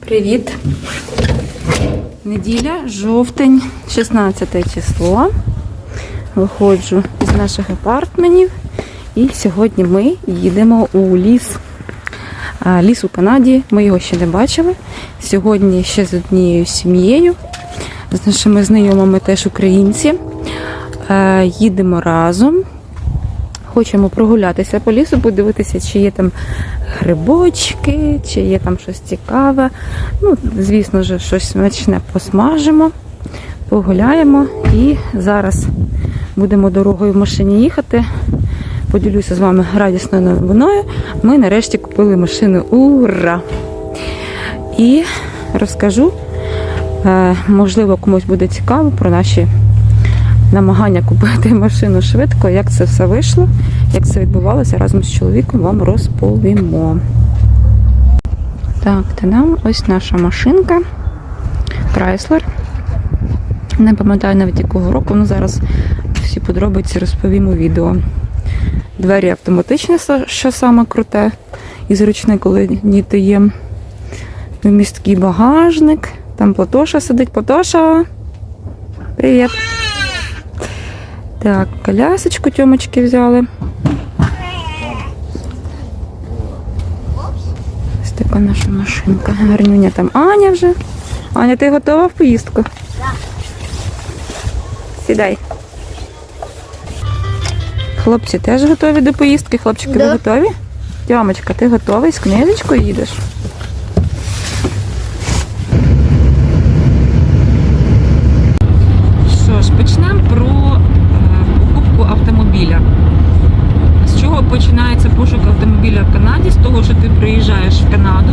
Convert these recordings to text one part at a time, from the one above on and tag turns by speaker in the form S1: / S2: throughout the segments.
S1: Привіт. Неділя, жовтень, 16 число. Виходжу з наших апартментів. І сьогодні ми їдемо у ліс. Ліс у Канаді. Ми його ще не бачили. Сьогодні ще з однією сім'єю. З нашими знайомими теж українці. Їдемо разом. Хочемо прогулятися по лісу, подивитися, чи є там грибочки, чи є там щось цікаве. Ну, звісно ж, щось смачне посмажимо, погуляємо і зараз будемо дорогою в машині їхати. Поділюся з вами радісною новиною. Ми нарешті купили машину. Ура! І розкажу, е, можливо, комусь буде цікаво про наші намагання купити машину швидко, як це все вийшло, як це відбувалося разом з чоловіком, вам розповімо. Так, та нам ось наша машинка Chrysler. Не пам'ятаю навіть якого року, ну зараз всі подробиці розповім у відео. Двері автоматичні, що саме круте і зручне, коли діти є. Вмісткий багажник. Там Платоша сидить. Платоша. Привіт. Так, колясочку тьомочки взяли. Ось така наша машинка. Гарнюня там Аня вже. Аня, ти готова в поїздку? Сідай. Хлопці теж готові до поїздки. Хлопчики, ви
S2: Да.
S1: готові? Тьомочка, ти готовий? З книжечкою їдеш? Що ж, почнемо про е, покупку автомобіля. З чого починається пошук автомобіля в Канаді? З того, що ти приїжджаєш в Канаду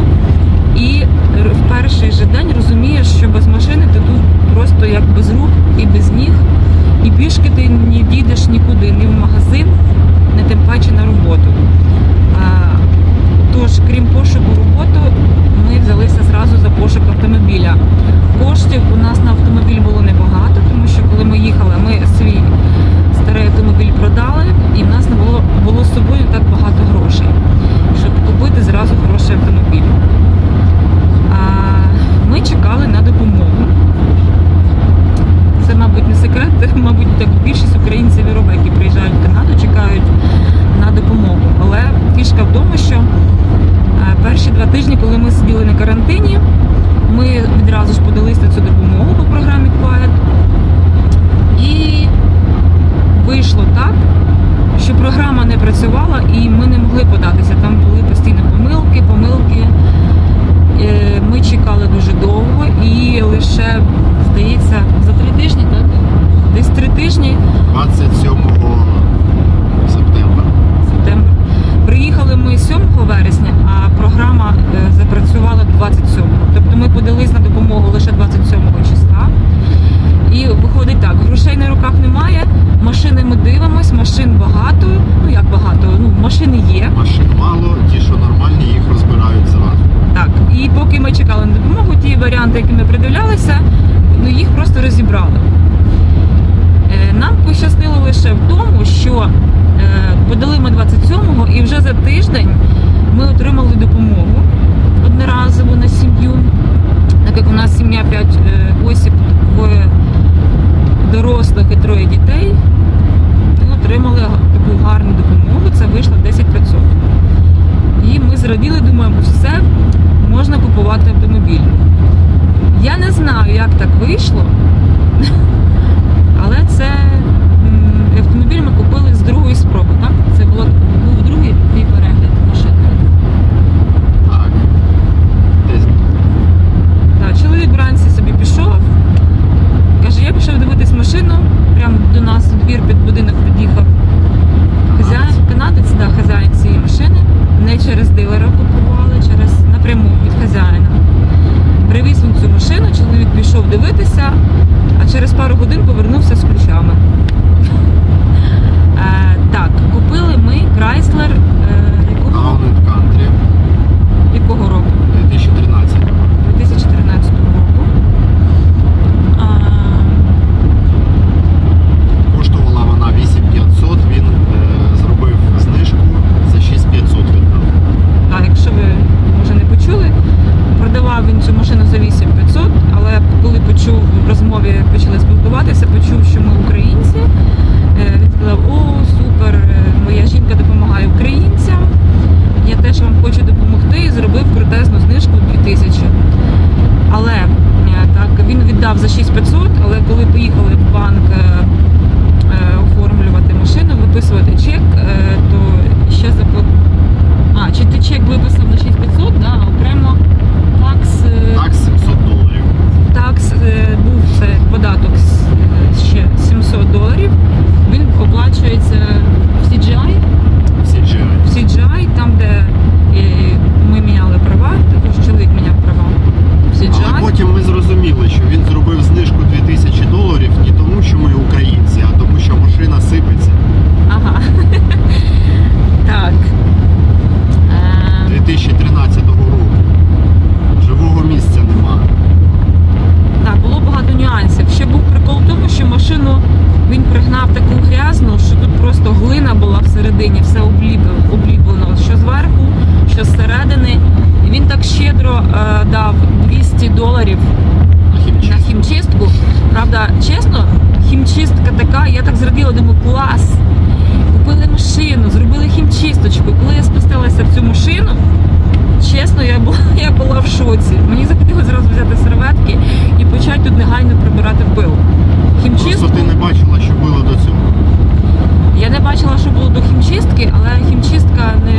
S1: і р- в перший же день розумієш, що без машини ти тут просто як без рук і без ніг. І пішки ти не дійдеш нікуди, ні в магазин, не тим паче на роботу. А, Тож, крім пошуку роботи, ми взялися зразу за пошук автомобіля. Коштів у нас на автомобіль було небагато, тому що коли ми їхали, ми свій старий автомобіль продали, і в нас не було, було з собою так багато грошей, щоб купити зразу хороший автомобіль. А, ми чекали на допомогу. Це, мабуть, не секрет, мабуть, так більшість українців і робить, які приїжджають в Канаду, чекають на допомогу. Але фішка в тому, що е, перші два тижні, коли ми сиділи на карантині, ми відразу ж подались на цю допомогу по програмі Quiet. І вийшло так, що програма не працювала і ми не могли податися. Там були постійно помилки, помилки. Е, Ми чекали дуже довго і лише, здається, за три тижні, так? Десь три тижні
S3: 27 септембра.
S1: септембр. Приїхали ми 7 вересня, а програма е, запрацювала 27. Тобто ми подались на допомогу лише 27 числа. І виходить так, грошей на руках немає, машини ми дивимось, машин багато. Ну як багато? Ну, машини є.
S3: Машин мало, ті, що нормальні, їх розбирають зразу.
S1: Так, і поки ми чекали на допомогу, ті варіанти, які ми придивлялися, ну їх просто розібрали. Е, Нам пощастило лише в тому, що е, подали ми 27-го і вже за тиждень ми отримали допомогу одноразово на сім'ю. Так як у нас сім'я 5 осіб, двоє дорослих і троє дітей, ми отримали таку гарну допомогу, це вийшло 10%. І ми зраділи, думаємо, все, можна купувати автомобіль. Я не знаю, як так вийшло, але це автомобіль ми купили з другої спроби, так? Це було, був другий твій перегляд машини.
S3: Так. Десь
S1: Так, чоловік вранці собі пішов. Каже, я пішов дивитись машину. Прямо до нас у двір під будинок під'їхав хазяїн, канадець, да, хазяїн цієї машини. Не через дилера купували, через напряму від хазяїна. Привіз він цю машину, чоловік пішов дивитися, а через пару годин повернувся з ключами. Е, так, купили ми Chrysler е, якого,
S3: Town and Country
S1: якого року?
S3: 2013.
S1: 2014 року. А,
S3: Коштувала вона 8500, він е, зробив знижку за 6500 віддав.
S1: а якщо ви може не почули, продавав він цю мові почали спілкуватися, почув, що ми українці. Е, Він сказав: О, супер! е, Моя жінка допомагає українцям. Я теж вам хочу допомогти і зробив крутезну знижку 2000. Але е, так він віддав за 6500, але коли поїхали в банк е, е, оформлювати машину, виписувати чек, е, то ще заплатили. А, чи ти чек виписав на 6500, да, а окремо такс, е,
S3: Так, 700 доларів.
S1: такс е, був це податок с- е, ще 700 доларів. Він оплачується в CGI,
S3: Всі джири.
S1: в CGI, там, де е, ми міняли права, також чоловік міняв права. В
S3: Але
S1: CGI.
S3: потім ми зрозуміли, що він зробив знижку 2000 доларів не тому, що ми українці, а тому, що машина сипеться.
S1: Ага. так. Е,
S3: 2013 року. Живого місця нема.
S1: Так, було багато нюансів. Ще був прикол в тому, що машину він пригнав таку грязну, що тут просто глина була всередині, все обліплено, що зверху, що зсередини. І він так щедро е, дав 200 доларів
S3: На хімчистку.
S1: Правда, чесно, хімчистка така, я так зраділа, думаю, клас. Купили машину, зробили хімчисточку. Коли я спустилася в цю машину, чесно, я була, я була в шоці. Мені захотілося зразу взяти серветки і почати тут негайно прибирати пил. Хімчистку
S3: Просто ти не бачила, що було до цього.
S1: Я не бачила, що було до хімчистки, але хімчистка не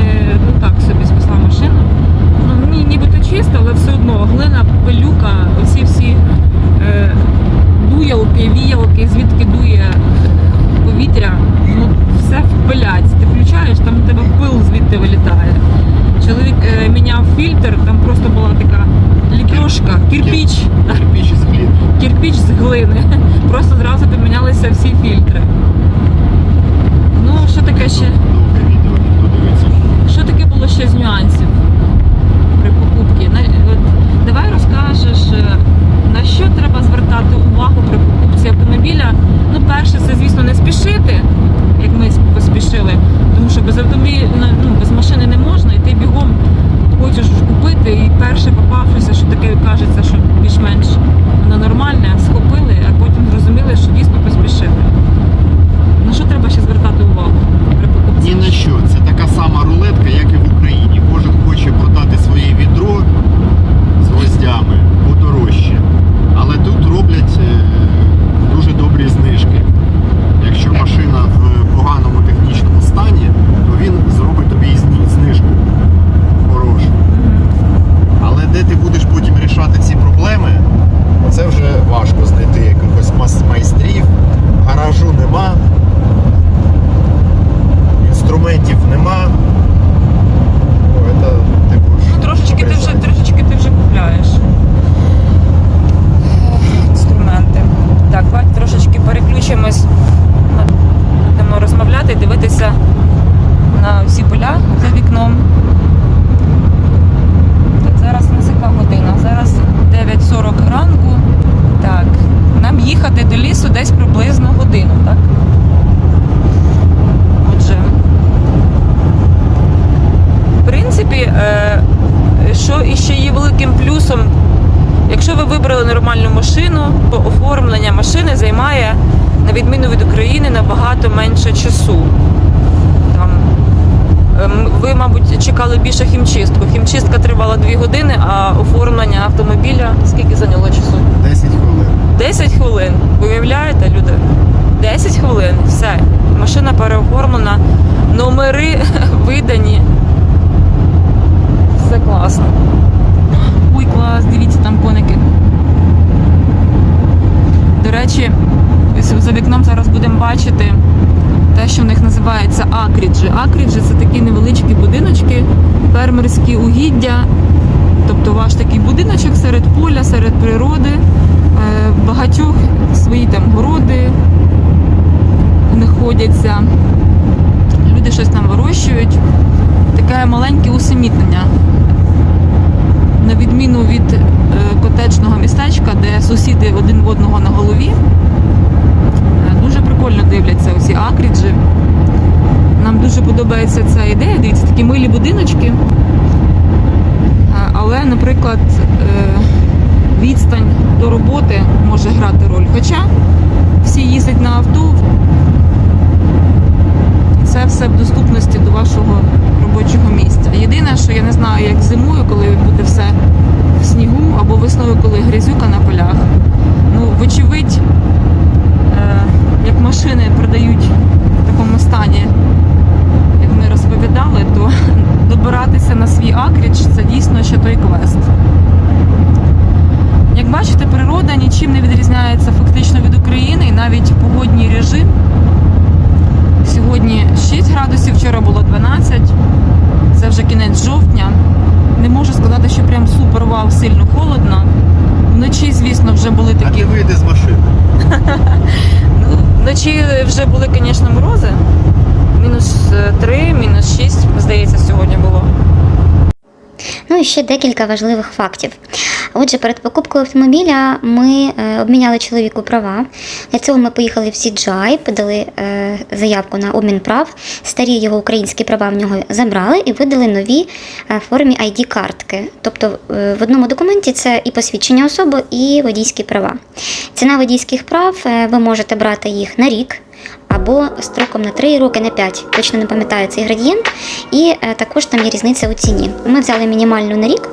S1: ну так собі спасла машину. Ну ні, нібито чисто, але все одно глина, пилюка, оці всі е, дуялки, віялки, звідки дує повітря, ну все впилять. Ти включаєш, там у тебе пил звідти вилітає. Чоловік е, міняв фільтр, там просто була така ліпешка, кирпіч.
S3: Кирпіч із глін.
S1: кирпіч з глини. Просто зразу помінялися всі фільтри. Ну, що таке ще? Що таке було ще з нюансів при покупці? Давай розкажеш, е, на що треба звертати увагу при покупці автомобіля. Ну, перше, це, звісно, не спішити, як ми поспішили, тому що без автомобіля, ну, без машини не можна, і ти бігом хочеш купити, і перше попавшися, що таке кажеться, що більш-менш воно нормальне, схопили, а потім зрозуміли, що дійсно поспішили. На що треба ще звертати увагу при покупці?
S3: Ні на що. Це така сама рулетка, як і в Україні. Кожен хоче продати своє відро з гвоздями подорожче. Але тут роблять е, дуже добрі знижки. Якщо машина в поганому технічному стані, то він зробить тобі і зні- знижку хорошу. Але де ти будеш потім рішати ці проблеми, це вже важко знайти якихось мас- майстрів, гаражу нема, інструментів нема. Ну, це, типу,
S1: Ну, трошечки ти вже
S3: шукай
S1: трошечки ти вже купляєш. Інструменти. Так, давайте трошечки переключимось. Будемо розмовляти і дивитися на всі поля за вікном. Так, зараз у нас яка година? Зараз 9.40 ранку. Так, нам їхати до лісу десь приблизно годину, так? Отже. В принципі, е, що іще є великим плюсом, якщо ви вибрали нормальну машину, то оформлення машини займає, на відміну від України, набагато менше часу. Там, ем, ви, мабуть, чекали більше хімчистку. Хімчистка тривала 2 години, а оформлення автомобіля скільки зайняло часу?
S3: 10 хвилин.
S1: 10 хвилин. Ви уявляєте, люди? 10 хвилин, все. Машина переоформлена, номери видані. Все класно. Ой, клас, дивіться, там коники. До речі, за вікном зараз будемо бачити те, що в них називається акріджі. Акріджі це такі невеличкі будиночки, фермерські угіддя. Тобто ваш такий будиночок серед поля, серед природи, Е, багатьох свої там городи знаходяться. Люди щось там вирощують. Таке маленьке усамітнення. На відміну від е, котеджного містечка, де сусіди один в одного на голові. Е, Дуже прикольно дивляться оці акріджі. Нам дуже подобається ця ідея. Дивіться, такі милі будиночки. Е, Але, наприклад, відстань до роботи може грати роль. Хоча всі їздять на авто, це все в доступності до вашого робочого місця. Єдине, що я не знаю, як зимою, коли буде все в снігу, або весною, коли грязюка на полях. Ну, вочевидь, е, як машини продають в такому стані, як ми розповідали, то добиратися на свій акріч це дійсно ще той квест. Як бачите, природа нічим не відрізняється фактично від України, і навіть погодній режим. Сьогодні 6 градусів, вчора було 12. Це вже кінець жовтня. Не можу сказати, що прям супер вау, сильно холодно. Вночі, звісно, вже були
S3: А
S1: такі.
S3: ти вийди з машини.
S1: Ну, Вночі вже були, звісно, морози. Мінус 3, мінус 6, здається, сьогодні було.
S2: Ну і ще декілька важливих фактів. Отже, перед покупкою автомобіля ми е, обміняли чоловіку права. Для цього ми поїхали в CGI, подали е, заявку на обмін прав. Старі його українські права в нього забрали і видали нові е, в формі ID-картки. Тобто в одному документі це і посвідчення особи, і водійські права. Ціна водійських прав ви можете брати їх на рік. Або строком на 3 роки, на 5. Точно не пам'ятаю цей градієнт. І е, також там є різниця у ціні. Ми взяли мінімальну на рік,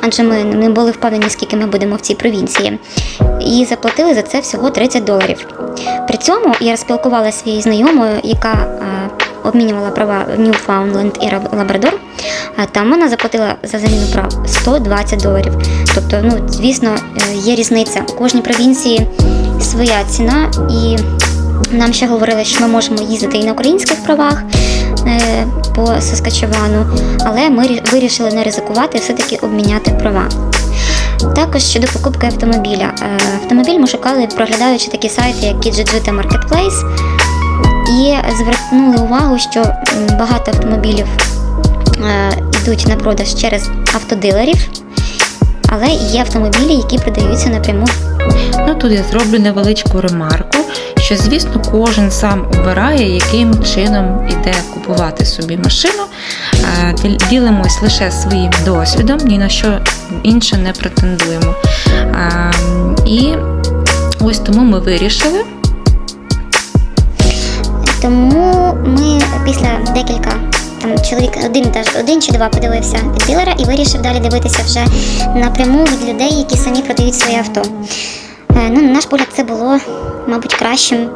S2: адже ми не були впевнені, скільки ми будемо в цій провінції. І заплатили за це всього 30 доларів. При цьому я розпілкувалася своєю знайомою, яка е, обмінювала права Ньюфаундленд і Лабрадор. Там вона заплатила за заміну прав 120 доларів. Тобто, ну звісно, е, є різниця. У кожній провінції своя ціна і. Нам ще говорили, що ми можемо їздити і на українських правах е, по Саскачевану, але ми вирішили не ризикувати, все-таки обміняти права. Також щодо покупки автомобіля. Е, Автомобіль ми шукали, проглядаючи такі сайти, як Kijiji та Marketplace, і звернули увагу, що багато автомобілів е, йдуть на продаж через автодилерів, але є автомобілі, які продаються напряму
S4: Ну тут я зроблю невеличку ремарку, що звісно кожен сам обирає, яким чином іде купувати собі машину. Е, Ділимось лише своїм досвідом, ні на що інше не претендуємо. Е, І ось тому ми вирішили.
S2: Тому ми після декілька чоловік один теж один чи два подивився від дилера і вирішив далі дивитися вже напряму від людей, які самі продають своє авто. Е, Ну, на наш погляд, це було, мабуть, кращим.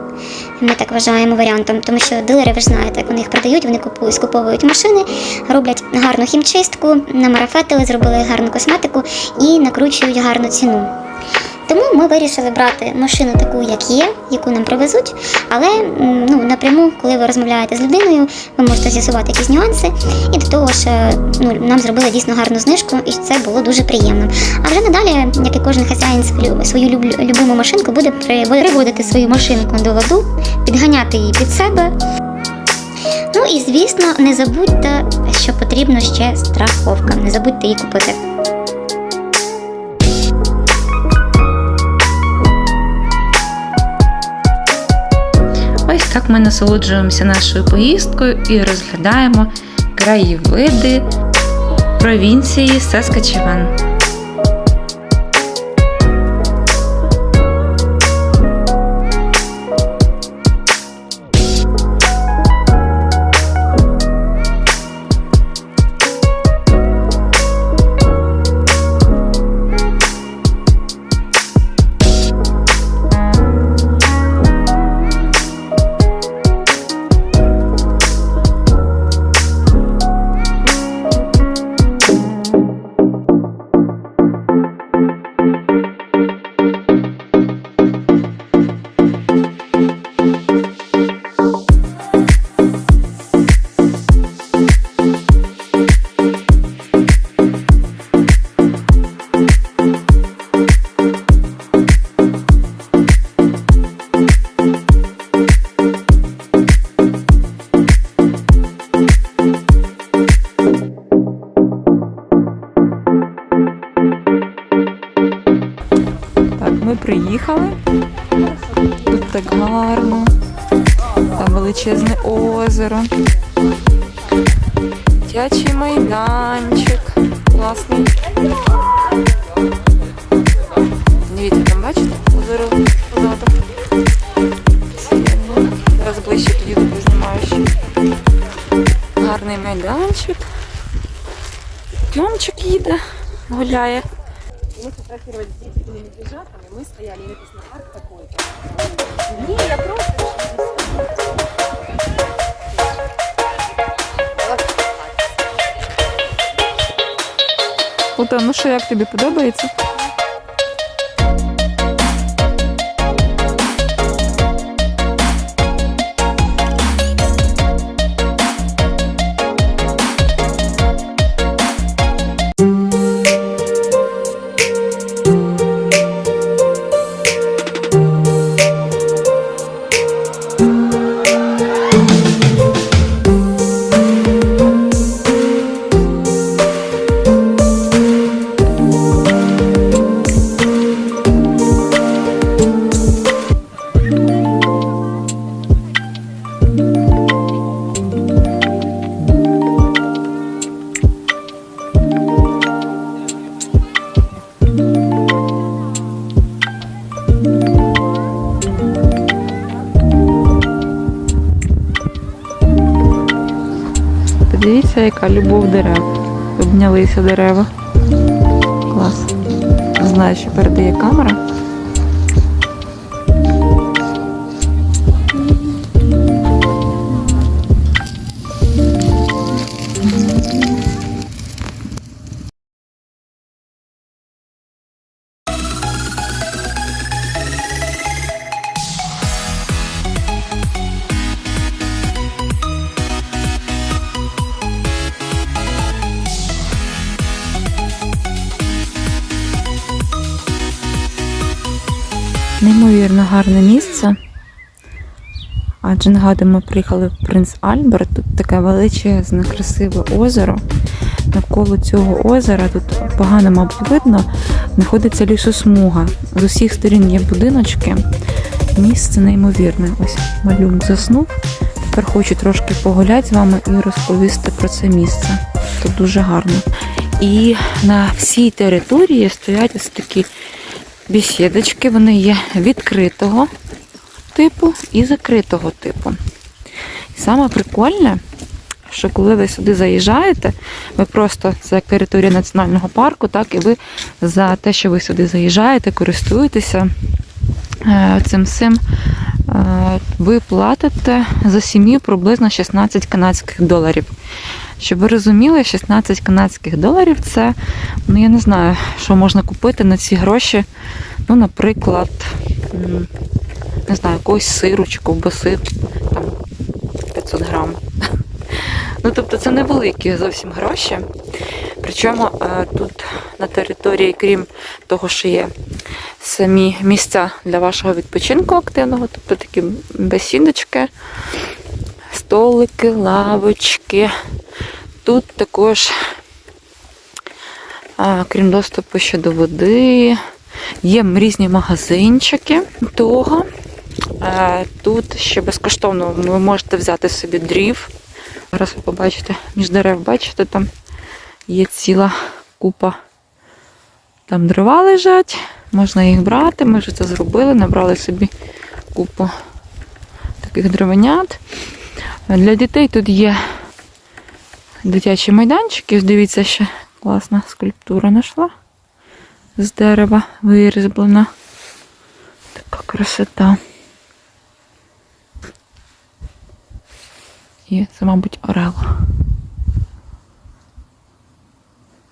S2: Ми так вважаємо варіантом, тому що дилери, ви ж знаєте, як вони їх продають, вони купують, скуповують машини, роблять гарну хімчистку, намарафетили, зробили гарну косметику і накручують гарну ціну. Тому ми вирішили брати машину таку, як є, яку нам привезуть. Але ну, напряму, коли ви розмовляєте з людиною, ви можете з'ясувати якісь нюанси. І до того ж, е, ну, нам зробили дійсно гарну знижку, і це було дуже приємно. А вже надалі, як і кожен хазяїн свою, любиму машинку, буде приводити свою машинку до ладу, підганяти її під себе. Ну і звісно, не забудьте, що потрібно ще страховка. Не забудьте її купити.
S4: Так ми насолоджуємося нашою поїздкою і розглядаємо краєвиди провінції Саскачеван.
S1: Мы фотографировали с детскими медвежатами, мы стояли, и написано парк такой-то. Не, я просто...
S4: Ута, ну що, як тобі подобається? Любов дерев. Обнялися дерева. Клас. Знаю, що передає камера. Неймовірно гарне місце. Адже нагадую, ми приїхали в Принц Альберт. Тут таке величезне, красиве озеро. Навколо цього озера тут погано, мабуть, видно, знаходиться лісосмуга. З усіх сторін є будиночки. Місце неймовірне. Ось малюк заснув. Тепер хочу трошки погуляти з вами і розповісти про це місце. Тут дуже гарно. І на всій території стоять ось такі бесідочки, вони є відкритого типу і закритого типу. Саме прикольне, що коли ви сюди заїжджаєте, ви просто це як територія національного парку, так і ви за те, що ви сюди заїжджаєте, користуєтеся цим всім, е, ви платите за сім'ю приблизно 16 канадських доларів. Щоб ви розуміли, 16 канадських доларів це, ну я не знаю, що можна купити на ці гроші. Ну, наприклад, не знаю, якогось сиру чи ковбаси, там 500 грам. Ну, тобто це невеликі зовсім гроші. Причому е, тут на території, крім того, що є самі місця для вашого відпочинку активного, тобто такі бесідочки, столики, лавочки. Тут також, крім доступу ще до води, є різні магазинчики того. Е, Тут ще безкоштовно ви можете взяти собі дрів. Зараз ви побачите, між дерев, бачите, там є ціла купа. Там дрова лежать, можна їх брати. Ми вже це зробили, набрали собі купу таких дровенят. Для дітей тут є дитячі майданчики. Дивіться, ще класна скульптура знайшла. З дерева вирізблена. Така красота. І це, мабуть, орел.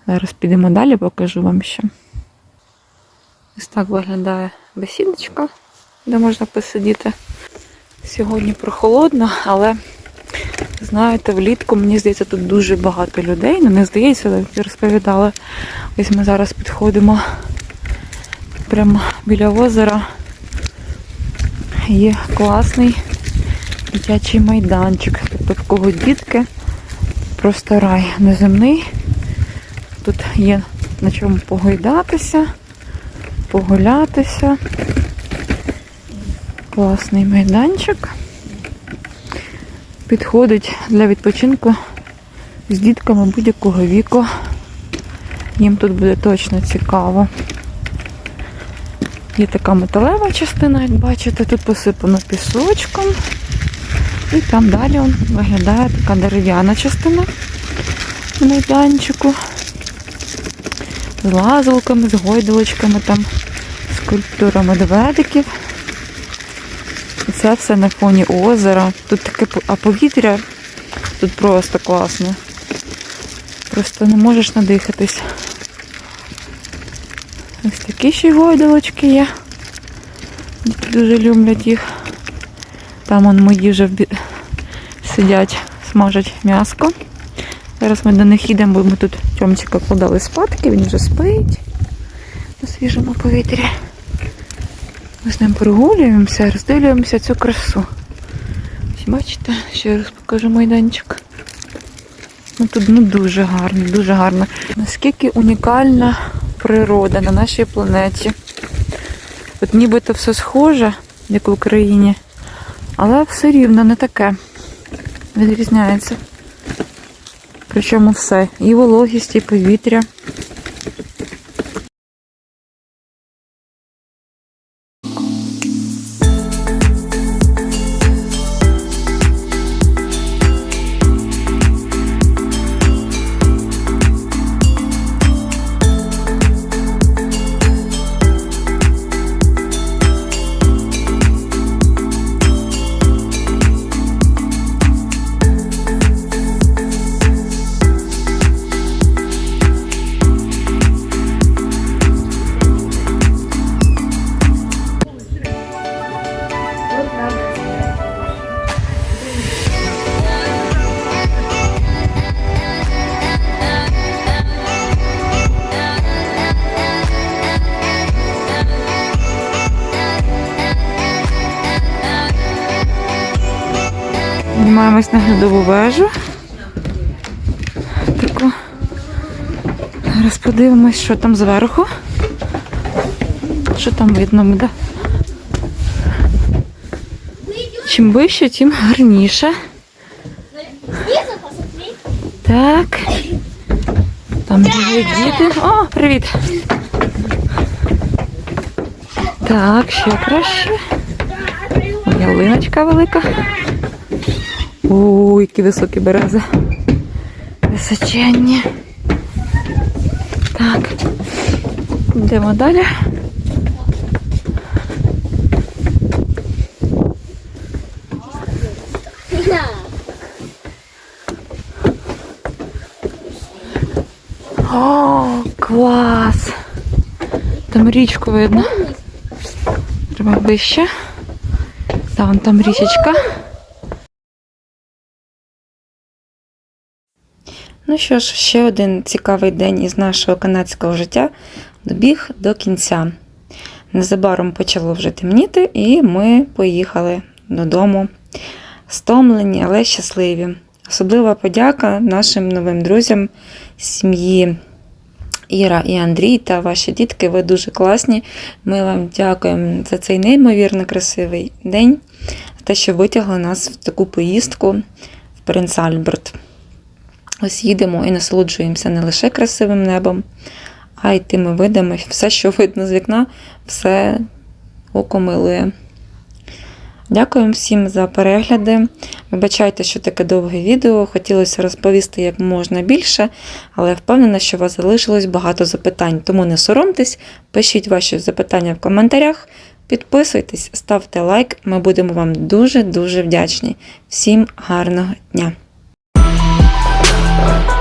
S4: Зараз підемо далі, покажу вам ще. Ось так виглядає бесідочка, де можна посидіти. Сьогодні прохолодно, але знаєте, влітку, мені здається, тут дуже багато людей. Ну, не здається, як розповідала. Ось ми зараз підходимо прямо біля озера. Є класний дитячий майданчик. Тобто в кого дітки, просто рай неземний. Тут є на чому погойдатися, погулятися. Класний майданчик. Підходить для відпочинку з дітками будь-якого віку. Їм тут буде точно цікаво. Є така металева частина, як бачите, тут посипано пісочком. І там далі он виглядає така дерев'яна частина майданчику. з лазулками, з гойдалочками, там, скульптура медведиків. І це все на фоні озера. Тут таке а повітря тут просто класне. Просто не можеш надихатись. Ось такі ще й гойдалочки є. Діти дуже люблять їх. Там он мої вже сидять, смажать м'яско. Зараз ми до них їдемо, бо ми тут Тьомчика кладали спадки, він вже спить на свіжому повітрі. Ми з ним прогулюємося, роздивлюємося цю красу. Ось бачите, ще раз покажу майданчик. Ну тут ну, дуже гарно, дуже гарно. Наскільки унікальна природа на нашій планеті. От нібито все схоже, як в Україні, але все рівно не таке. Відрізняється. Причому все. І вологість, і повітря. Піднімаємось на глядову вежу. Таку. Зараз подивимось, що там зверху. Що там видно буде. Чим вище, тим гарніше. Так. Там бігають діти. О, привіт! Так, ще краще. Ялиночка велика. Ой, які високі берези. Височенні. Так. Йдемо далі. О, клас! Там річку видно. Треба вище. Та вон там річечка. Ну що ж, ще один цікавий день із нашого канадського життя добіг до кінця. Незабаром почало вже темніти, і ми поїхали додому. Стомлені, але щасливі. Особлива подяка нашим новим друзям сім'ї Іра і Андрій та ваші дітки. Ви дуже класні. Ми вам дякуємо за цей неймовірно красивий день, те, що витягли нас в таку поїздку в Принц Альберт. Ось їдемо і насолоджуємося не лише красивим небом, а й тими видами. Все, що видно з вікна, все око милує. Дякуємо всім за перегляди. Вибачайте, що таке довге відео. Хотілося розповісти як можна більше, але впевнена, що у вас залишилось багато запитань. Тому не соромтесь, пишіть ваші запитання в коментарях, підписуйтесь, ставте лайк. Ми будемо вам дуже-дуже вдячні. Всім гарного дня! Bye.